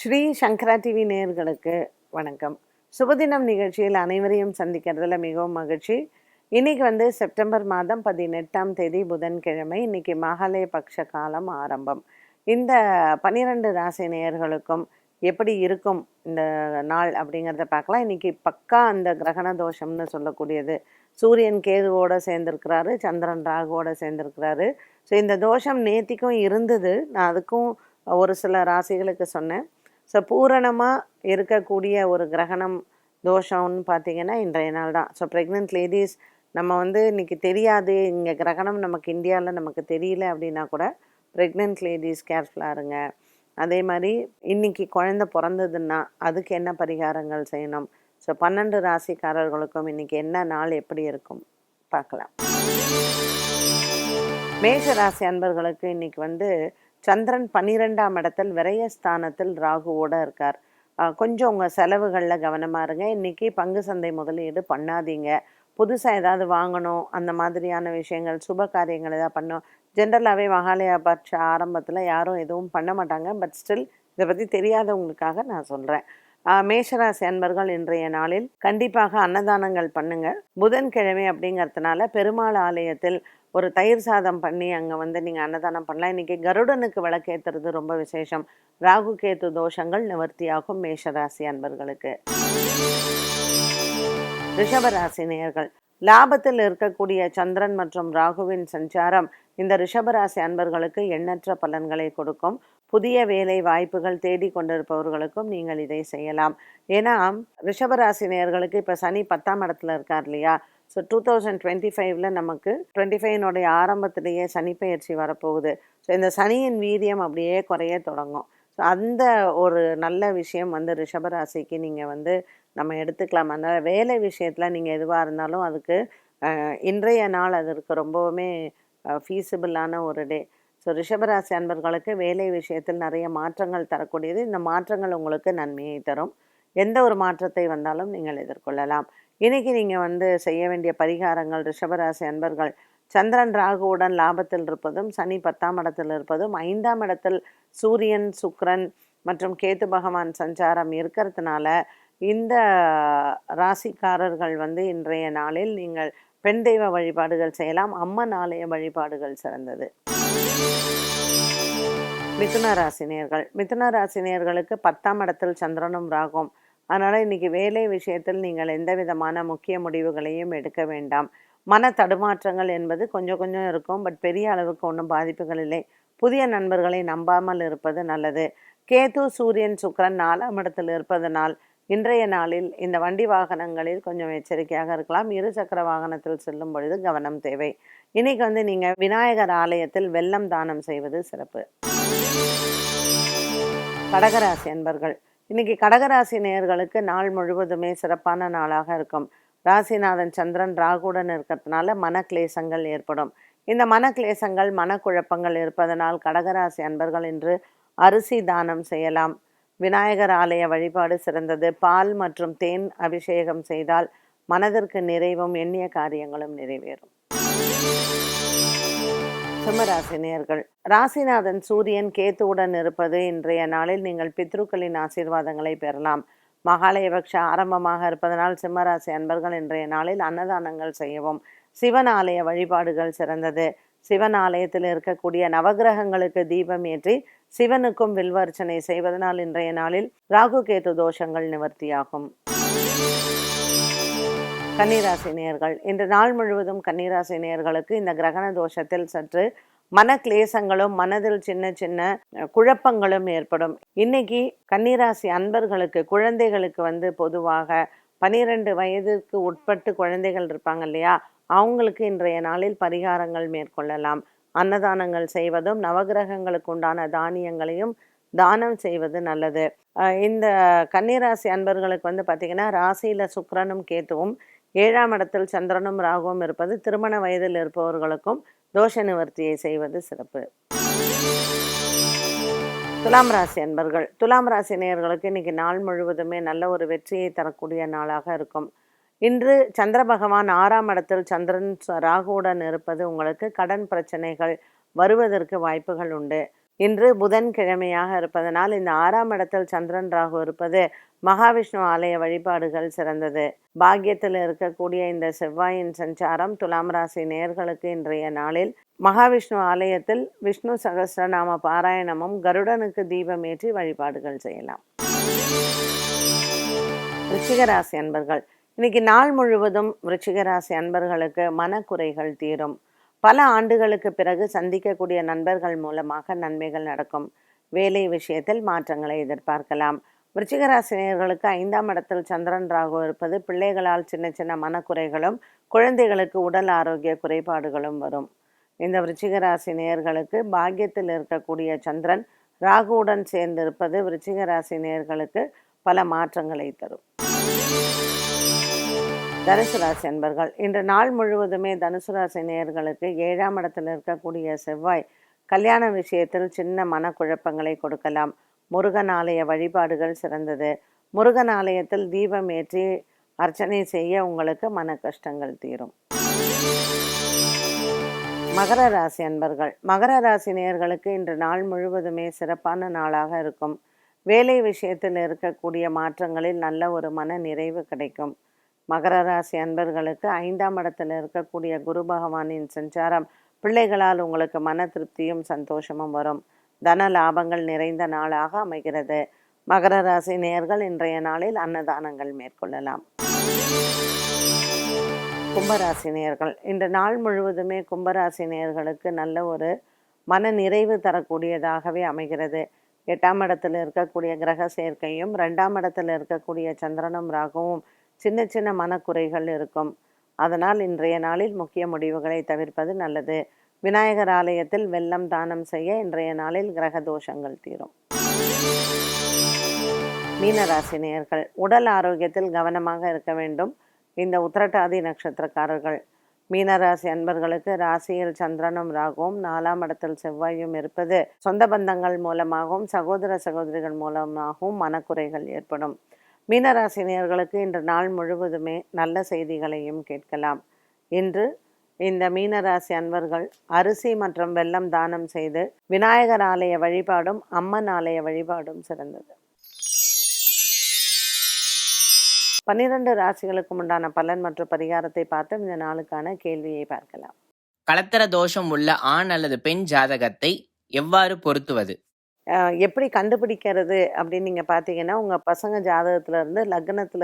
ஸ்ரீ சங்கரா TV நேயர்களுக்கு வணக்கம். சுபதினம் நிகழ்ச்சியில் அனைவரையும் சந்திக்கிறதுல மிகவும் மகிழ்ச்சி. இன்னைக்கு வந்து செப்டம்பர் மாதம் பதினெட்டாம் தேதி புதன்கிழமை. இன்னைக்கு மகாலய பக்ஷ காலம் ஆரம்பம். இந்த பன்னிரெண்டு ராசி நேயர்களுக்கும் எப்படி இருக்கும் இந்த நாள் அப்படிங்கிறத பார்க்கலாம். இன்னைக்கு பக்கா அந்த கிரகண தோஷம்னு சொல்லக்கூடியது. சூரியன் கேதுவோடு சேர்ந்துருக்கிறாரு சந்திரன் ராகுவோட சேர்ந்துருக்கிறாரு. ஸோ இந்த தோஷம் நேத்திக்கும் இருந்தது. நான் அதுக்கும் ஒரு சில ராசிகளுக்கு சொன்னேன். ஸோ பூரணமாக இருக்கக்கூடிய ஒரு கிரகணம் தோஷம்னு பார்த்தீங்கன்னா இன்றைய நாள் தான். ஸோ ப்ரெக்னென்ட் லேடிஸ் நம்ம வந்து இன்றைக்கி தெரியாது. இங்கே கிரகணம் நமக்கு இந்தியாவில் நமக்கு தெரியல அப்படின்னா கூட ப்ரெக்னென்ட் லேடிஸ் கேர்ஃபுல்லாக இருங்க. அதே மாதிரி இன்னைக்கு குழந்தை பிறந்ததுன்னா அதுக்கு என்ன பரிகாரங்கள் செய்யணும்? ஸோ பன்னெண்டு ராசிக்காரர்களுக்கும் இன்னைக்கு என்ன நாள் எப்படி இருக்கும்? பார்க்கலாம். மேஷ ராசி அன்பர்களுக்கு இன்றைக்கி வந்து சந்திரன் பன்னிரெண்டாம் இடத்தில் விரயஸ்தானத்தில் ராகுவோட இருக்கார். கொஞ்சம் உங்கள் செலவுகளில் கவனமாக இருங்க. இன்னைக்கு பங்கு சந்தை முதலீடு பண்ணாதீங்க. புதுசாக ஏதாவது வாங்கணும் அந்த மாதிரியான விஷயங்கள் சுப காரியங்கள் ஏதாவது பண்ணணும். ஜென்ரலாகவே மகாலயா பட்ச ஆரம்பத்தில் யாரும் எதுவும் பண்ண மாட்டாங்க. பட் ஸ்டில் இதை பற்றி தெரியாதவங்களுக்காக நான் சொல்கிறேன் மேஷராசி அன்பர்கள் இன்றைய நாளில் கண்டிப்பாக அன்னதானங்கள் பண்ணுங்கள் புதன்கிழமை அப்படிங்கிறதுனால பெருமாள் ஆலயத்தில் ஒரு தயிர் சாதம் பண்ணி அங்கே வந்து நீங்கள் அன்னதானம் பண்ணலாம். இன்றைக்கி கருடனுக்கு விளக்கேற்றுறது ரொம்ப விசேஷம். ராகு கேத்து தோஷங்கள் நிவர்த்தியாகும் மேஷராசி அன்பர்களுக்கு. ரிஷபராசி நேயர்கள் லாபத்தில் இருக்கக்கூடிய சந்திரன் மற்றும் ராகுவின் சஞ்சாரம் இந்த ரிஷபராசி அன்பர்களுக்கு எண்ணற்ற பலன்களை கொடுக்கும். புதிய வேலை வாய்ப்புகள் தேடி கொண்டிருப்பவர்களுக்கும் நீங்கள் இதை செய்யலாம். ஏன்னா ரிஷபராசி நேயர்களுக்கு இப்போ சனி பத்தாம் இடத்துல இருக்கார் இல்லையா? ஸோ டூ தௌசண்ட் டுவெண்ட்டி ஃபைவ்ல நமக்கு டுவெண்ட்டி ஃபைவ்னுடைய ஆரம்பத்திலேயே சனி பயிற்சி வரப்போகுது. ஸோ இந்த சனியின் வீரியம் அப்படியே குறைய தொடங்கும். ஸோ அந்த ஒரு நல்ல விஷயம் வந்து ரிஷபராசிக்கு நீங்கள் வந்து நம்ம எடுத்துக்கலாம். அதனால் வேலை விஷயத்தில் நீங்கள் எதுவாக இருந்தாலும் அதுக்கு இன்றைய நாள் அதற்கு ரொம்பவுமே ஃபீஸிபிளான ஒரு டே ஸோ ரிஷபராசி அன்பர்களுக்கு வேலை விஷயத்தில் நிறைய மாற்றங்கள் தரக்கூடியது. இந்த மாற்றங்கள் உங்களுக்கு நன்மையை தரும். எந்த ஒரு மாற்றத்தை வந்தாலும் நீங்கள் எதிர்கொள்ளலாம். இன்னைக்கு நீங்கள் வந்து செய்ய வேண்டிய பரிகாரங்கள் ரிஷபராசி அன்பர்கள் சந்திரன் ராகுவுடன் லாபத்தில் இருப்பதும் சனி பத்தாம் இடத்தில் இருப்பதும் ஐந்தாம் இடத்தில் சூரியன் சுக்ரன் மற்றும் கேத்து பகவான் சஞ்சாரம் இருக்கிறதுனால இந்த ராசிக்காரர்கள் வந்து இன்றைய நாளில் நீங்கள் பெண் தெய்வ வழிபாடுகள் செய்யலாம் அம்மன் ஆலய வழிபாடுகள் சிறந்தது. மிதுன ராசினியர்கள் மிதுன ராசினியர்களுக்கு பத்தாம் இடத்தில் சந்திரனும் ராகும். அதனால் இன்றைக்கி வேலை விஷயத்தில் நீங்கள் எந்த விதமான முக்கிய முடிவுகளையும் எடுக்க வேண்டாம். மன தடுமாற்றங்கள் என்பது கொஞ்சம் கொஞ்சம் இருக்கும். பட் பெரிய அளவுக்கு ஒன்றும் பாதிப்புகள் இல்லை. புதிய நண்பர்களை நம்பாமல் இருப்பது நல்லது. கேது சூரியன் சுக்கரன் நாலாம் இடத்தில் இருப்பதனால் இன்றைய நாளில் இந்த வண்டி வாகனங்களில் கொஞ்சம் எச்சரிக்கையாக இருக்கலாம். இருசக்கர வாகனத்தில் செல்லும் பொழுது கவனம் தேவை. இன்னைக்கு வந்து நீங்கள் விநாயகர் ஆலயத்தில் வெள்ளம் தானம் செய்வது சிறப்பு. கடகராசி அன்பர்கள் இன்னைக்கு கடகராசி நேயர்களுக்கு நாள் முழுவதுமே சிறப்பான நாளாக இருக்கும். ராசிநாதன் சந்திரன் ராகுடன் இருக்கிறதுனால மனக்லேசங்கள் ஏற்படும். இந்த மனக்லேசங்கள் மனக்குழப்பங்கள் இருப்பதனால் கடகராசி அன்பர்கள் இன்று அரிசி தானம் செய்யலாம். விநாயகர் ஆலய வழிபாடு சிறந்தது. பால் மற்றும் தேன் அபிஷேகம் செய்தால் மனதிற்கு நிறைவும் எண்ணிய காரியங்களும் நிறைவேறும். சிம்மராசினியர்கள் ராசிநாதன் சூரியன் கேத்துவுடன் இருப்பது இன்றைய நாளில் நீங்கள் பித்ருக்களின் ஆசீர்வாதங்களை பெறலாம். மகாலயபக்ஷ ஆரம்பமாக இருப்பதனால் சிம்மராசி அன்பர்கள் இன்றைய நாளில் அன்னதானங்கள் செய்யவும் சிவன் ஆலய வழிபாடுகள் சிறந்தது. சிவன் ஆலயத்தில் இருக்கக்கூடிய நவகிரகங்களுக்கு தீபம் ஏற்றி சிவனுக்கும் வில்வர்ச்சனை செய்வதனால் இன்றைய நாளில் ராகு கேத்து தோஷங்கள் நிவர்த்தியாகும். கன்னிராசி நேயர்கள் இன்று நாள் முழுவதும் கன்னிராசி நேயர்களுக்கு இந்த கிரகண தோஷத்தில் சற்று மன கிளேசங்களும் மனதில் சின்ன சின்ன குழப்பங்களும் ஏற்படும். இன்னைக்கு கன்னிராசி அன்பர்களுக்கு குழந்தைகளுக்கு வந்து பொதுவாக பனிரெண்டு வயதுக்கு உட்பட்டு குழந்தைகள் இருப்பாங்க இல்லையா? அவங்களுக்கு இன்றைய நாளில் பரிகாரங்கள் மேற்கொள்ளலாம். அன்னதானங்கள் செய்வதும் நவகிரகங்களுக்கு உண்டான தானியங்களையும் தானம் செய்வது நல்லது. இந்த கன்னிராசி அன்பர்களுக்கு வந்து பார்த்திங்கன்னா ராசியில் சுக்கரனும் கேத்துவும் ஏழாம் இடத்தில் சந்திரனும் ராகுவும் இருப்பது திருமண வயதில் இருப்பவர்களுக்கும் தோஷ நிவர்த்தியை செய்வது சிறப்பு. துலாம் ராசி அன்பர்கள் துலாம் ராசி நேயர்களுக்கு இன்னைக்கு நாள் முழுவதுமே நல்ல ஒரு வெற்றியை தரக்கூடிய நாளாக இருக்கும். இன்று சந்திர பகவான் ஆறாம் இடத்தில் சந்திரன் ச- ராகுவுடன் இருப்பது உங்களுக்கு கடன் பிரச்சனைகள் வருவதற்கு வாய்ப்புகள் உண்டு. இன்று புதன்கிழமையாக இருப்பதனால் இந்த ஆறாம் இடத்தில் சந்திரன் ராகு இருப்பது மகாவிஷ்ணு ஆலய வழிபாடுகள் சிறந்தது. பாக்கியத்தில் இருக்கக்கூடிய இந்த செவ்வாயின் சஞ்சாரம் துலாம் ராசி நேர்களுக்கு இன்றைய நாளில் மகாவிஷ்ணு ஆலயத்தில் விஷ்ணு சகசிரநாம பாராயணமும் கருடனுக்கு தீபம் ஏற்றி வழிபாடுகள் செய்யலாம். ரிச்சிகராசி அன்பர்கள் இன்னைக்கு நாள் முழுவதும் ரிச்சிகராசி அன்பர்களுக்கு மனக்குறைகள் தீரும். பல ஆண்டுகளுக்கு பிறகு சந்திக்கக்கூடிய நண்பர்கள் மூலமாக நன்மைகள் நடக்கும். வேலை விஷயத்தில் மாற்றங்களை எதிர்பார்க்கலாம். விருச்சிகராசினியர்களுக்கு ஐந்தாம் இடத்தில் சந்திரன் ராகு இருப்பது பிள்ளைகளால் சின்ன சின்ன மனக்குறைகளும் குழந்தைகளுக்கு உடல் ஆரோக்கிய குறைபாடுகளும் வரும். இந்த விருச்சிகராசி நேயர்களுக்கு பாக்கியத்தில் இருக்கக்கூடிய சந்திரன் ராகுவுடன் சேர்ந்திருப்பது விருச்சிகராசி நேயர்களுக்கு பல மாற்றங்களை தரும். தனுசு ராசி அன்பர்கள் இன்று நாள் முழுவதுமே தனுசு ராசி நேயர்களுக்கு ஏழாம் இடத்தில் இருக்கக்கூடிய செவ்வாய் கல்யாண விஷயத்தில் சின்ன மனக்குழப்பங்களை கொடுக்கலாம். முருகன் ஆலய வழிபாடுகள் சிறந்தது. முருகன் ஆலயத்தில் தீபம் ஏற்றி அர்ச்சனை செய்ய உங்களுக்கு மன கஷ்டங்கள் தீரும். மகர ராசி அன்பர்கள் மகர ராசி நேயர்களுக்கு இன்று நாள் முழுவதுமே சிறப்பான நாளாக இருக்கும். வேலை விஷயத்தில் இருக்கக்கூடிய மாற்றங்களில் நல்ல ஒரு மன நிறைவு கிடைக்கும். மகர ராசி அன்பர்களுக்கு ஐந்தாம் இடத்தில் இருக்கக்கூடிய குரு பகவானின் சஞ்சாரம் பிள்ளைகளால் உங்களுக்கு மன திருப்தியும் சந்தோஷமும் வரும். தன லாபங்கள் நிறைந்த நாளாக அமைகிறது. மகர ராசி நேர்கள் இன்றைய நாளில் அன்னதானங்கள் மேற்கொள்ளலாம். கும்பராசி நேர்கள் இன்று நாள் முழுவதுமே கும்பராசி நேர்களுக்கு நல்ல ஒரு மன நிறைவு தரக்கூடியதாகவே அமைகிறது. எட்டாம் இடத்தில் இருக்கக்கூடிய கிரக சேர்க்கையும் ரெண்டாம் இடத்தில் இருக்கக்கூடிய சந்திரனும் ராகவும் சின்ன சின்ன மனக்குறைகள் இருக்கும். அதனால் இன்றைய நாளில் முக்கிய முடிவுகளை தவிர்ப்பது நல்லது. விநாயகர் ஆலயத்தில் வெள்ளம் தானம் செய்ய இன்றைய நாளில் கிரக தோஷங்கள் தீரும். மீனராசி நேயர்கள் உடல் ஆரோக்கியத்தில் கவனமாக இருக்க வேண்டும். இந்த உத்திரட்டாதி நட்சத்திரக்காரர்கள் மீனராசி அன்பர்களுக்கு ராசியில் சந்திரனும் ராகுவும் நாலாம் இடத்தில் செவ்வாயும் இருப்பது சொந்த பந்தங்கள் மூலமாகவும் சகோதர சகோதரிகள் மூலமாகவும் மனக்குறைகள் ஏற்படும். மீனராசினியர்களுக்கு இன்று நாள் முழுவதுமே நல்ல செய்திகளையும் கேட்கலாம். இன்று இந்த மீனராசி அன்பர்கள் அரிசி மற்றும் வெள்ளம் தானம் செய்து விநாயகர் ஆலய வழிபாடும் அம்மன் ஆலய வழிபாடும் சிறந்தது. பன்னிரண்டு ராசிகளுக்கும் உண்டான பலன் மற்றும் பரிகாரத்தை பார்த்து இந்த நாளுக்கான கேள்வியை பார்க்கலாம். கலத்தர தோஷம் உள்ள ஆண் அல்லது பெண் ஜாதகத்தை எவ்வாறு பொருத்துவது? எப்படி கண்டுபிடிக்கிறது அப்படின்னு நீங்கள் பார்த்தீங்கன்னா உங்கள் பசங்க ஜாதகத்துல இருந்து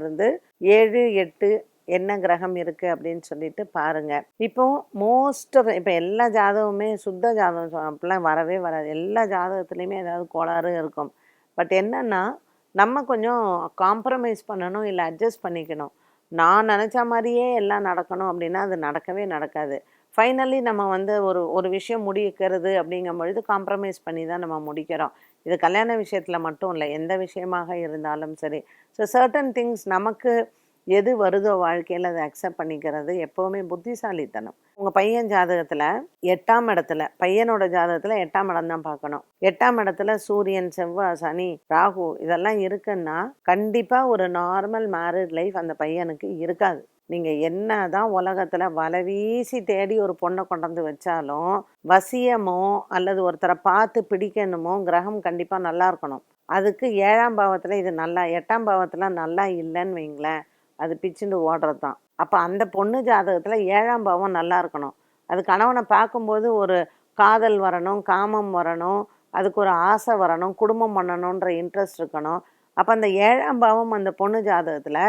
இருந்து ஏழு எட்டு என்ன கிரகம் இருக்குது அப்படின்னு சொல்லிட்டு பாருங்க. இப்போ மோஸ்ட் ஆஃப் இப்போ எல்லா ஜாதகமுமே சுத்த ஜாதகம் அப்படிலாம் வரவே வராது. எல்லா ஜாதகத்துலேயுமே ஏதாவது கோளாறு இருக்கும். பட் என்னென்னா நம்ம கொஞ்சம் காம்ப்ரமைஸ் பண்ணணும் இல்லை அட்ஜஸ்ட் பண்ணிக்கணும். நான் நினச்ச மாதிரியே எல்லாம் நடக்கணும் அப்படின்னா அது நடக்கவே நடக்காது. ஃபைனலி நம்ம வந்து ஒரு ஒரு விஷயம் முடிக்கிறது அப்படிங்கும் பொழுது காம்ப்ரமைஸ் பண்ணி தான் நம்ம முடிக்கிறோம். இது கல்யாண விஷயத்தில் மட்டும் இல்லை எந்த விஷயமாக இருந்தாலும் சரி. ஸோ சர்டன் திங்ஸ் நமக்கு எது வருதோ வாழ்க்கையில் அதை அக்செப்ட் பண்ணிக்கிறது எப்போவுமே புத்திசாலித்தனம். உங்கள் பையன் ஜாதகத்தில் எட்டாம் இடத்துல பையனோட ஜாதகத்தில் எட்டாம் இடம் தான் பார்க்கணும். எட்டாம் இடத்துல சூரியன் செவ்வாய் சனி ராகு இதெல்லாம் இருக்குன்னா கண்டிப்பாக ஒரு நார்மல் மேரிட் லைஃப் அந்த பையனுக்கு இருக்காது. நீங்கள் என்ன தான் உலகத்தில் வலை வீசி தேடி ஒரு பொண்ணை கொண்டாந்து வச்சாலும் வசியமோ அல்லது ஒருத்தரை பார்த்து பிடிக்கணுமோ கிரகம் கண்டிப்பாக நல்லா இருக்கணும். அதுக்கு ஏழாம் பாவத்தில் இது நல்லா எட்டாம் பாவத்தில் நல்லா இல்லைன்னு வைங்களேன். அது பிச்சுண்டு ஓடுறது தான் அப்போ அந்த பொண்ணு ஜாதகத்தில் ஏழாம் பாவம் நல்லா இருக்கணும். அது கணவனை பார்க்கும்போது ஒரு காதல் வரணும் காமம் வரணும் அதுக்கு ஒரு ஆசை வரணும் குடும்பம் பண்ணணுன்ற இன்ட்ரெஸ்ட் இருக்கணும். அப்போ அந்த ஏழாம் பாவம் அந்த பொண்ணு ஜாதகத்தில்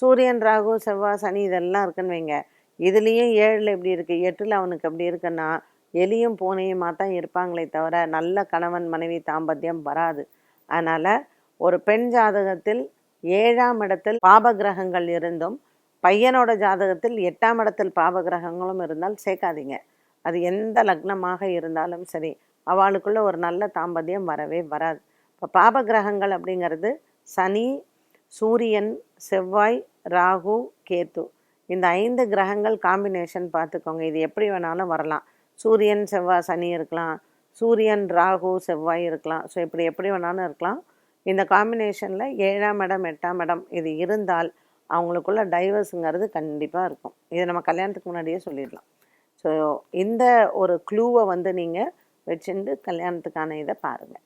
சூரியன் ராகு செவ்வாய் சனி இதெல்லாம் இருக்குன்னு வைங்க. இதுலேயும் ஏழில் எப்படி இருக்குது எட்டில் அவனுக்கு எப்படி இருக்குன்னா எலியும் பூனையுமா தான் இருப்பாங்களே தவிர நல்ல கணவன் மனைவி தாம்பத்தியம் வராது. அதனால் ஒரு பெண் ஜாதகத்தில் ஏழாம் இடத்தில் பாப கிரகங்கள் இருந்தும் பையனோட ஜாதகத்தில் எட்டாம் இடத்தில் பாப கிரகங்களும் இருந்தால் சேர்க்காதீங்க. அது எந்த லக்னமாக இருந்தாலும் சரி அவளுக்குள்ளே ஒரு நல்ல தாம்பத்தியம் வரவே வராது. இப்போ பாப கிரகங்கள் அப்படிங்கிறது சனி சூரியன் செவ்வாய் ராகு கேத்து இந்த ஐந்து கிரகங்கள் காம்பினேஷன் பார்த்துக்கோங்க. இது எப்படி வேணாலும் வரலாம். சூரியன் செவ்வாய் சனி இருக்கலாம். சூரியன் ராகு செவ்வாய் இருக்கலாம். ஸோ இப்படி எப்படி வேணாலும் இருக்கலாம். இந்த காம்பினேஷனில் ஏழாம் இடம் எட்டாம் இடம் இது இருந்தால் அவங்களுக்குள்ள டைவர்ஸுங்கிறது கண்டிப்பாக இருக்கும். இது நம்ம கல்யாணத்துக்கு முன்னாடியே சொல்லிடலாம். ஸோ இந்த ஒரு க்ளூவை வந்து நீங்கள் வச்சுட்டு கல்யாணத்துக்கான இதை பாருங்கள்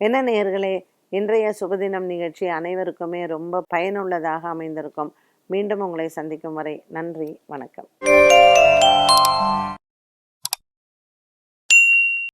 என்ன நேயர்களே இன்றைய சுபதினம் நிகழ்ச்சி அனைவருக்குமே ரொம்ப பயனுள்ளதாக அமைந்திருக்கும். மீண்டும் உங்களை சந்திக்கும் வரை நன்றி வணக்கம்.